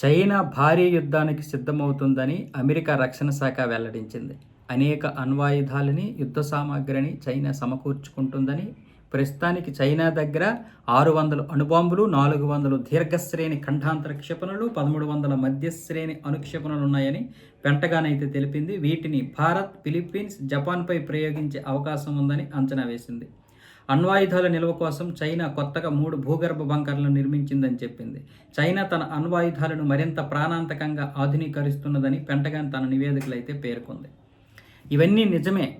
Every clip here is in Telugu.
చైనా భారీ యుద్ధానికి సిద్ధమవుతుందని అమెరికా రక్షణ శాఖ వెల్లడించింది. అనేక అణ్వాయుధాలని యుద్ధ సామాగ్రిని చైనా సమకూర్చుకుంటుందని ప్రస్తుతానికి చైనా దగ్గర ఆరు వందల అణుబాంబులు నాలుగు వందలు దీర్ఘశ్రేణి ఖండాంతర క్షిపణులు పదమూడు వందల మధ్యశ్రేణి అణుక్షిపణులు ఉన్నాయని పెంటగాన్ అయితే తెలిపింది. వీటిని భారత్ ఫిలిప్పీన్స్ జపాన్పై ప్రయోగించే అవకాశం ఉందని అంచనా వేసింది. అణ్వాయుధాల నిల్వ కోసం చైనా కొత్తగా మూడు భూగర్భ బంకర్లను నిర్మించిందని చెప్పింది. చైనా తన అణ్వాయుధాలను మరింత ప్రాణాంతకంగా ఆధునీకరిస్తున్నదని పెంటగాన్ తన నివేదికలైతే పేర్కొంది. ఇవన్నీ నిజమే.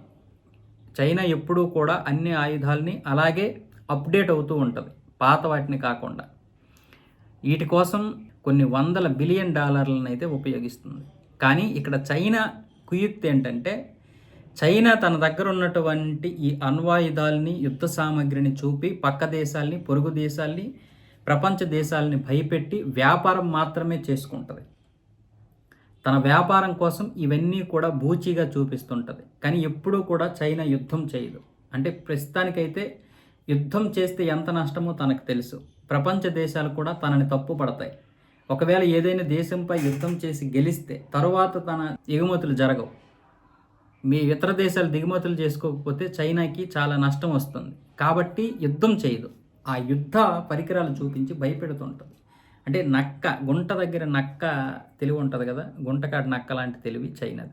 చైనా ఎప్పుడూ కూడా అన్ని ఆయుధాలని అలాగే అప్డేట్ అవుతూ ఉంటుంది పాత వాటిని కాకుండా. వీటి కోసం కొన్ని వందల బిలియన్ డాలర్లను అయితే ఉపయోగిస్తుంది. కానీ ఇక్కడ చైనా కుయుక్తి ఏంటంటే చైనా తన దగ్గర ఉన్నటువంటి ఈ అణ్వాయుధాలని యుద్ధ సామగ్రిని చూపి పక్క దేశాల్ని పొరుగు దేశాల్ని ప్రపంచ దేశాలని భయపెట్టి వ్యాపారం మాత్రమే చేసుకుంటుంది. తన వ్యాపారం కోసం ఇవన్నీ కూడా బూచీగా చూపిస్తుంటుంది. కానీ ఎప్పుడూ కూడా చైనా యుద్ధం చేయదు. అంటే ప్రస్తుతానికైతే యుద్ధం చేస్తే ఎంత నష్టమో తనకు తెలుసు. ప్రపంచ దేశాలు కూడా తనని తప్పు పడతాయి. ఒకవేళ ఏదైనా దేశంపై యుద్ధం చేసి గెలిస్తే తరువాత తన ఎగుమతులు జరగవు. మీ ఇతర దేశాలు దిగుమతులు చేసుకోకపోతే చైనాకి చాలా నష్టం వస్తుంది. కాబట్టి యుద్ధం చేయదు. ఆ యుద్ధ పరికరాలు చూపించి భయపెడుతుంటుంది. అంటే నక్క గుంట దగ్గర నక్క తెలివి ఉంటుంది కదా? గుంటకాడ నక్క లాంటి తెలివి చైనాది.